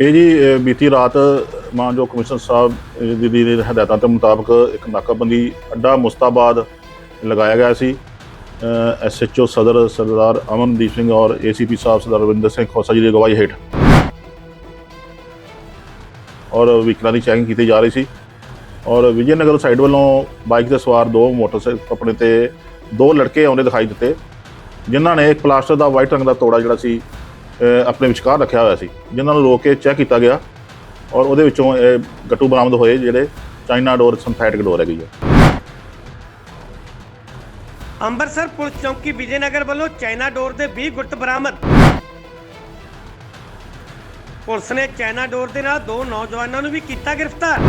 ਇਹ ਜੀ ਬੀਤੀ ਰਾਤ ਮਾਨਯੋਗ ਕਮਿਸ਼ਨਰ ਸਾਹਿਬ ਦੀ ਦੀ ਹਦਾਇਤਾਂ ਦੇ ਮੁਤਾਬਕ ਇੱਕ ਨਾਕਾਬੰਦੀ ਅੱਡਾ ਮੁਸਤਾਬਾਦ ਲਗਾਇਆ ਗਿਆ ਸੀ। ਐਸਐਚਓ ਸਦਰ, ਸਰਦਾਰ ਅਮਨਦੀਪ ਸਿੰਘ ਔਰ ਏਸੀਪੀ ਸਾਹਿਬ ਸਰਦਾਰ ਰਵਿੰਦਰ ਸਿੰਘ ਖੋਸਾ ਜੀ ਦੀ ਅਗਵਾਈ ਹੇਠ ਔਰ ਵਹੀਕਲਾਂ ਦੀ ਚੈਕਿੰਗ ਕੀਤੀ ਜਾ ਰਹੀ ਸੀ। ਔਰ ਵਿਜੇਨਗਰ ਸਾਈਡ ਵੱਲੋਂ ਬਾਈਕ ਤੇ ਸਵਾਰ ਦੋ ਮੋਟਰਸਾਈਕਲ, ਆਪਣੇ ਤੇ ਦੋ ਲੜਕੇ ਆਉਂਦੇ ਦਿਖਾਈ ਦਿੱਤੇ, ਜਿਨ੍ਹਾਂ ਨੇ ਇੱਕ ਪਲਾਸਟਰ ਦਾ ਵਾਈਟ ਰੰਗ ਦਾ ਤੋੜਾ ਜਿਹੜਾ ਸੀ ਆਪਣੇ ਵਿਚਕਾਰ ਰੱਖਿਆ ਹੋਇਆ ਸੀ ਜਿਨ੍ਹਾਂ ਨੂੰ ਰੋਕ ਕੇ ਚੈੱਕ ਕੀਤਾ ਗਿਆ ਔਰ ਉਹਦੇ ਵਿੱਚੋਂ ਇਹ ਗੱਟੂ ਬਰਾਮਦ ਹੋਏ ਜਿਹੜੇ ਚਾਈਨਾ ਡੋਰ ਸਿੰਥੈਟਿਕ ਡੋਰ ਹੈਗੀ ਹੈ। ਅੰਮ੍ਰਿਤਸਰ ਪੁਲਿਸ ਚੌਂਕੀ ਵਿਜੇਨਗਰ ਵੱਲੋਂ ਚਾਈਨਾ ਡੋਰ ਦੇ 20 ਗੁੱਟ ਬਰਾਮਦ। ਪੁਲਿਸ ਨੇ ਚਾਈਨਾ ਡੋਰ ਦੇ ਨਾਲ ਦੋ ਨੌਜਵਾਨਾਂ ਨੂੰ ਵੀ ਕੀਤਾ ਗ੍ਰਿਫਤਾਰ।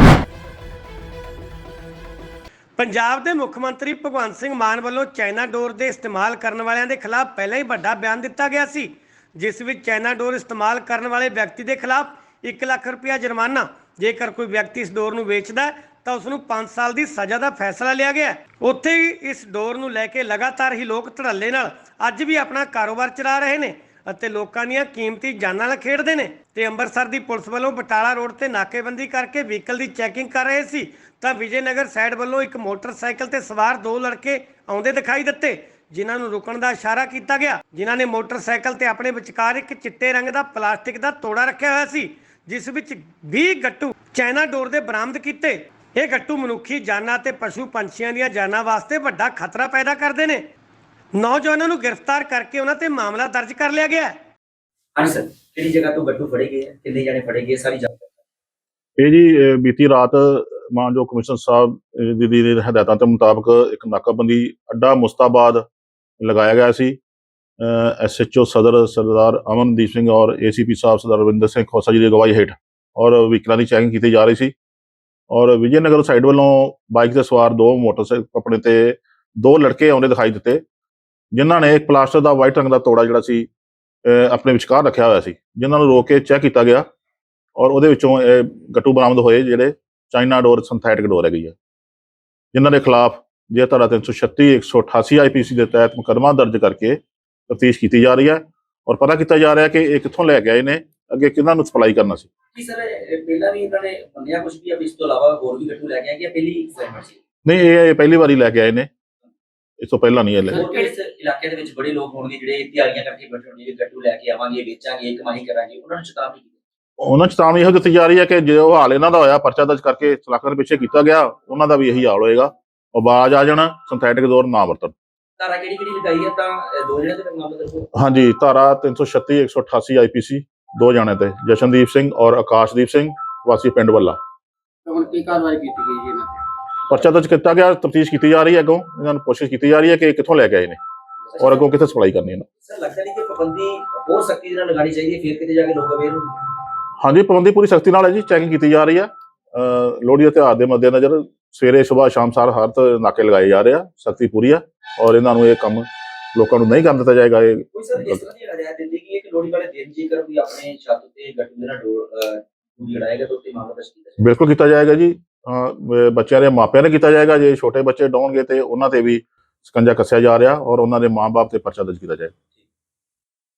ਪੰਜਾਬ ਦੇ ਮੁੱਖ ਮੰਤਰੀ ਭਗਵੰਤ ਸਿੰਘ ਮਾਨ ਵੱਲੋਂ ਚਾਈਨਾ ਡੋਰ ਦੇ ਇਸਤੇਮਾਲ ਕਰਨ ਵਾਲਿਆਂ ਦੇ ਖਿਲਾਫ ਪਹਿਲਾਂ ਹੀ ਵੱਡਾ ਬਿਆਨ ਦਿੱਤਾ ਗਿਆ ਸੀ। ਜਿਸ ਵਿੱਚ ਚਾਈਨਾ ਡੋਰ ਇਸਤੇਮਾਲ ਕਰਨ ਵਾਲੇ ਵਿਅਕਤੀ ਦੇ ਖਿਲਾਫ 1 ਲੱਖ ਰੁਪਇਆ ਜੁਰਮਾਨਾ। ਜੇਕਰ ਕੋਈ ਵਿਅਕਤੀ ਇਸ ਡੋਰ ਨੂੰ ਵੇਚਦਾ ਤਾਂ ਉਸ ਨੂੰ 5 ਸਾਲ ਦੀ ਸਜ਼ਾ ਦਾ ਫੈਸਲਾ ਲਿਆ ਗਿਆ ਉੱਥੇ ਹੀ ਇਸ ਡੋਰ ਨੂੰ ਲੈ ਕੇ ਲਗਾਤਾਰ ਹੀ ਲੋਕ ਧੜੱਲੇ ਨਾਲ ਅੱਜ ਵੀ ਆਪਣਾ ਕਾਰੋਬਾਰ ਚਲਾ ਰਹੇ ਨੇ ਅਤੇ ਲੋਕਾਂ ਦੀਆਂ ਕੀਮਤੀ ਜਾਨਾਂ ਨਾਲ ਖੇਡਦੇ ਨੇ। ਤੇ ਅੰਮ੍ਰਿਤਸਰ ਦੀ ਪੁਲਿਸ ਵੱਲੋਂ ਬਟਾਲਾ ਰੋਡ ਤੇ ਨਾਕੇਬੰਦੀ ਕਰਕੇ ਵਹੀਕਲ ਦੀ ਚੈਕਿੰਗ ਕਰ ਰਹੇ ਸੀ, ਤਾਂ ਵਿਜੇਨਗਰ ਸਾਈਡ ਵੱਲੋਂ ਇੱਕ ਮੋਟਰਸਾਈਕਲ ਤੇ ਸਵਾਰ ਦੋ ਲੜਕੇ ਆਉਂਦੇ ਦਿਖਾਈ ਦਿੱਤੇ। ਜਿਨ੍ਹਾਂ ਨੂੰ ਰੁਕਣ ਦਾ ਇਸ਼ਾਰਾ ਕੀਤਾ ਗਿਆ ਜਿਨ੍ਹਾਂ ਨੇ ਮੋਟਰਸਾਈਕਲ ਤੇ ਆਪਣੇ ਵਿਚਕਾਰ ਇੱਕ ਚਿੱਟੇ ਰੰਗ ਦਾ ਪਲਾਸਟਿਕ ਦਾ ਤੋੜਾ ਰੱਖਿਆ ਹੋਇਆ ਸੀ ਜਿਸ ਵਿੱਚ 20 ਗੱਟੂ ਚਾਈਨਾ ਡੋਰ ਦੇ ਬਰਾਮਦ ਕੀਤੇ। ਇਹ ਗੱਟੂ ਮਨੁੱਖੀ ਜਾਨਾਂ ਤੇ ਪਸ਼ੂ ਪੰਛੀਆਂ ਦੀਆਂ ਜਾਨਾਂ ਵਾਸਤੇ ਵੱਡਾ ਖਤਰਾ ਪੈਦਾ ਕਰਦੇ ਨੇ। ਨੌਜਵਾਨਾਂ ਨੂੰ ਗ੍ਰਿਫਤਾਰ ਕਰਕੇ ਉਹਨਾਂ ਤੇ ਮਾਮਲਾ ਦਰਜ ਕਰ ਲਿਆ ਗਿਆ ਹੈ। ਹਾਂਜੀ ਸਰ ਕਿਹੜੀ ਜਗ੍ਹਾ ਤੋਂ ਗੱਟੂ ਫੜੇ ਗਏ ਹੈ? ਕਿੰਨੇ ਜਾਣੇ ਫੜੇ ਗਏ? ਸਾਰੀ ਜਾਣਕਾਰੀ ਇਹ ਜੀ ਅਹ ਬੀਤੀ ਰਾਤ ਮਾਨਯੋਗ ਕਮਿਸ਼ਨਰ ਸਾਹਿਬ ਅਹ ਦੀ ਦੀ ਹਦਾਇਤਾਂ ਦੇ ਮੁਤਾਬਕ ਇੱਕ ਨਾਕਾਬੰਦੀ ਅੱਡਾ ਮੁਸਤਾਬਾਦ ਲਗਾਇਆ ਗਿਆ ਸੀ। ਐਸਐਚਓ ਸਦਰ, ਸਰਦਾਰ ਅਮਨਦੀਪ ਸਿੰਘ ਔਰ ਏਸੀਪੀ ਸਾਹਿਬ ਸਰਦਾਰ ਰਵਿੰਦਰ ਸਿੰਘ ਖੋਸਾ ਜੀ ਦੀ ਅਗਵਾਈ ਹੇਠ ਔਰ ਵਹੀਕਲਾਂ ਦੀ ਚੈਕਿੰਗ ਕੀਤੀ ਜਾ ਰਹੀ ਸੀ। ਔਰ ਵਿਜੇ ਨਗਰ ਸਾਈਡ ਵੱਲੋਂ ਬਾਈਕ ਤੇ ਸਵਾਰ ਦੋ ਮੋਟਰਸਾਈਕਲ ਆਪਣੇ ਤੇ ਦੋ ਲੜਕੇ ਆਉਂਦੇ ਦਿਖਾਈ ਦਿੱਤੇ, ਜਿਨ੍ਹਾਂ ਨੇ ਇੱਕ ਪਲਾਸਟਰ ਦਾ ਵਾਈਟ ਰੰਗ ਦਾ ਤੋੜਾ ਜਿਹੜਾ ਸੀ ਆਪਣੇ ਵਿਚਕਾਰ ਰੱਖਿਆ ਹੋਇਆ ਸੀ, ਜਿਨ੍ਹਾਂ ਨੂੰ ਰੋਕ ਕੇ ਚੈੱਕ ਕੀਤਾ ਗਿਆ ਔਰ ਉਹਦੇ ਵਿੱਚੋਂ ਇਹ ਗੱਟੂ ਬਰਾਮਦ ਹੋਏ ਜਿਹੜੇ ਚਾਈਨਾ ਡੋਰ, ਸਿੰਥੈਟਿਕ ਡੋਰ ਹੈਗੀ ਹੈ ਜਿਨ੍ਹਾਂ ਦੇ ਖਿਲਾਫ ਜੇ ਧਾਰਾ 336 188 ਆਈਪੀਸੀ ਦੇ ਤਹਿਤ ਮੁਕੱਦਮਾ ਦਰਜ ਕਰਕੇ ਤਫਤੀਸ਼ ਕੀਤੀ ਜਾ ਰਹੀ ਹੈ ਔਰ ਪਤਾ ਕੀਤਾ ਜਾ ਰਿਹਾ ਕਿ ਇਹ ਕਿੱਥੋਂ ਲੈ ਕੇ ਆਏ ਨੇ ਅੱਗੇ ਕਿਹਨਾਂ ਨੂੰ ਸਪਲਾਈ ਕਰਨਾ ਸੀ? ਸਰ ਪਹਿਲਾਂ ਵੀ ਇਹਨਾਂ ਨੇ ਬੰਦਿਆ ਕੁਝ ਵੀ ਅਬ ਇਸ ਤੋਂ ਇਲਾਵਾ ਹੋਰ ਵੀ ਗੱਟੂ ਲੈ ਕੇ ਆਏ ਕਿ ਪਹਿਲੀ ਅਸਾਈਨਮੈਂਟ ਸੀ? ਨਹੀਂ ਇਹ ਪਹਿਲੀ ਵਾਰੀ ਲੈ ਕੇ ਆਏ ਨੇ। ਇਸ ਤੋਂ ਪਹਿਲਾਂ ਨਹੀਂ ਇਹ ਲੈ ਹੋਰ ਕਿਸ ਇਲਾਕੇ ਦੇ ਵਿੱਚ ਬੜੇ ਲੋਕ ਹੋਣਗੇ ਜਿਹੜੇ ਤਿਆਰੀਆਂ ਕਰਕੇ ਬੈਠੇ ਹੋਣਗੇ ਕਿ ਗੱਟੂ ਲੈ ਕੇ ਆਵਾਂਗੇ ਵੇਚਾਂਗੇ ਕਮਾਈ ਕਰਾਂਗੇ ਉਹਨਾਂ ਨੂੰ ਚੇਤਾਵਨੀ ਉਹਨਾਂ ਚ ਤਾਂ ਇਹੋ ਦਿੱਤੀ ਜਾ ਰਹੀ ਹੈ ਕਿ ਜੇ ਉਹ ਹਾਲ ਇਹਨਾਂ ਦਾ ਹੋਇਆ ਪਰਚਾ ਦਰਜ ਕਰਕੇ ਸਲਾਖਾਂ ਦੇ ਪਿੱਛੇ ਕੀਤਾ ਗਿਆ ਉਹਨਾਂ ਦਾ ਵੀ ਇਹੀ ਹਾਲ ਹੋਏਗਾ। ਬਾਜ ਆ ਜਾਣ ਸਿੰਥੈਟਿਕ ਡੋਰ ਨਾ ਵਰਤਣ। ਧਾਰਾ ਕਿਹੜੀ ਕਿਹੜੀ ਲਗਾਈ ਹੈ ਤਾਂ ਦੋ ਜਣੇ ਦੇ ਨਾਮ ਦੱਸੋ ਹਾਂਜੀ ਧਾਰਾ 336 188 ਆਈਪੀਸੀ ਦੋ ਜਾਣੇ ਤੇ ਜਸ਼ਨਦੀਪ ਸਿੰਘ ਔਰ ਆਕਾਸ਼ਦੀਪ ਸਿੰਘ ਵਾਸੀ ਪਿੰਡ ਵੱਲਾ। ਤੇ ਹੁਣ ਕੀ ਕਾਰਵਾਈ ਕੀਤੀ ਗਈ ਜੀ ਇਹਨਾਂ ਤੇ ਪਰਚਾ ਦਰਜ ਕੀਤਾ ਗਿਆ ਤਫਤੀਸ਼ ਕੀਤੀ ਜਾ ਰਹੀ ਹੈ ਅੱਗੋਂ। ਇਹਨਾਂ ਨੂੰ ਕੋਸ਼ਿਸ਼ ਕੀਤੀ ਜਾ ਰਹੀ ਹੈ ਕਿ ਕਿੱਥੋਂ ਲੈ ਕੇ ਆਏ ਨੇ ਔਰ ਅੱਗੋਂ ਕਿੱਥੇ ਸਪਲਾਈ ਕਰਨੀ ਹੈ ਸਰ ਲੱਗਦਾ ਨਹੀਂ ਕਿ ਪਾਬੰਦੀ ਹੋਰ ਸਖਤੀ ਦੇ ਨਾਲ ਲਗਾਣੀ ਚਾਹੀਦੀ ਹੈ ਫਿਰ ਕਿਤੇ ਜਾ ਕੇ ਲੋਕ ਅਵੇਅਰ ਹੋਣ ਹਾਂਜੀ ਪਾਬੰਦੀ ਪੂਰੀ ਸਖਤੀ ਨਾਲ ਹੈ ਜੀ ਚੈਕਿੰਗ ਕੀਤੀ ਜਾ ਰਹੀ ਹੈ। ਲੋਹੜੀ ਦੇ ਤਿਉਹਾਰ ਦੇ ਮੱਦੇਨਜ਼ਰ ਸਵੇਰੇ ਸਵੇਰ ਸ਼ਾਮ ਸਾਰ ਹਰ ਤ- ਨਾਕੇ ਲਗਾਏ ਜਾ ਰਹੇ ਆ ਸਖਤੀ ਪੂਰੀ ਆ ਔਰ ਇਹਨਾਂ ਨੂੰ ਇਹ ਕੰਮ ਲੋਕਾਂ ਨੂੰ ਨਹੀਂ ਕਰਨ ਦਿੱਤਾ ਜਾਏਗਾ ਇਹ ਕੋਈ ਸਰ ਇਸ ਤਰ੍ਹਾਂ ਦੀ ਹਦਾਇਤ ਦਿੱਤੀ ਗਈ ਹੈ ਕਿ ਲੋਹੜੀ ਵਾਲੇ ਦਿਨ ਜੇਕਰ ਕੋਈ ਆਪਣੇ ਛੱਤ ਤੇ ਗੱਟੂ ਦੇ ਨਾਲ ਡੋਰ ਡੂਰੀ ਲੜਾਏਗਾ ਤਾਂ ਉੱਤੇ ਮਾਮਲਾ ਦਰਜ ਕੀਤਾ ਜਾਏਗਾ ਬਿਲਕੁਲ ਕੀਤਾ ਜਾਏਗਾ ਜੀ। ਬੱਚਿਆਂ ਦੇ ਮਾਪਿਆਂ ਨੇ ਕੀਤਾ ਜਾਏਗਾ ਜੇ ਛੋਟੇ ਬੱਚੇ ਡਾਉਣਗੇ ਤੇ ਉਹਨਾਂ ਤੇ ਵੀ ਸਕੰਜਾ ਕੱਸਿਆ ਜਾ ਰਿਹਾ ਔਰ ਉਹਨਾਂ ਦੇ ਮਾਪੇ ਤੇ ਪਰਚਾ ਦਰਜ ਕੀਤਾ ਜਾਏਗਾ।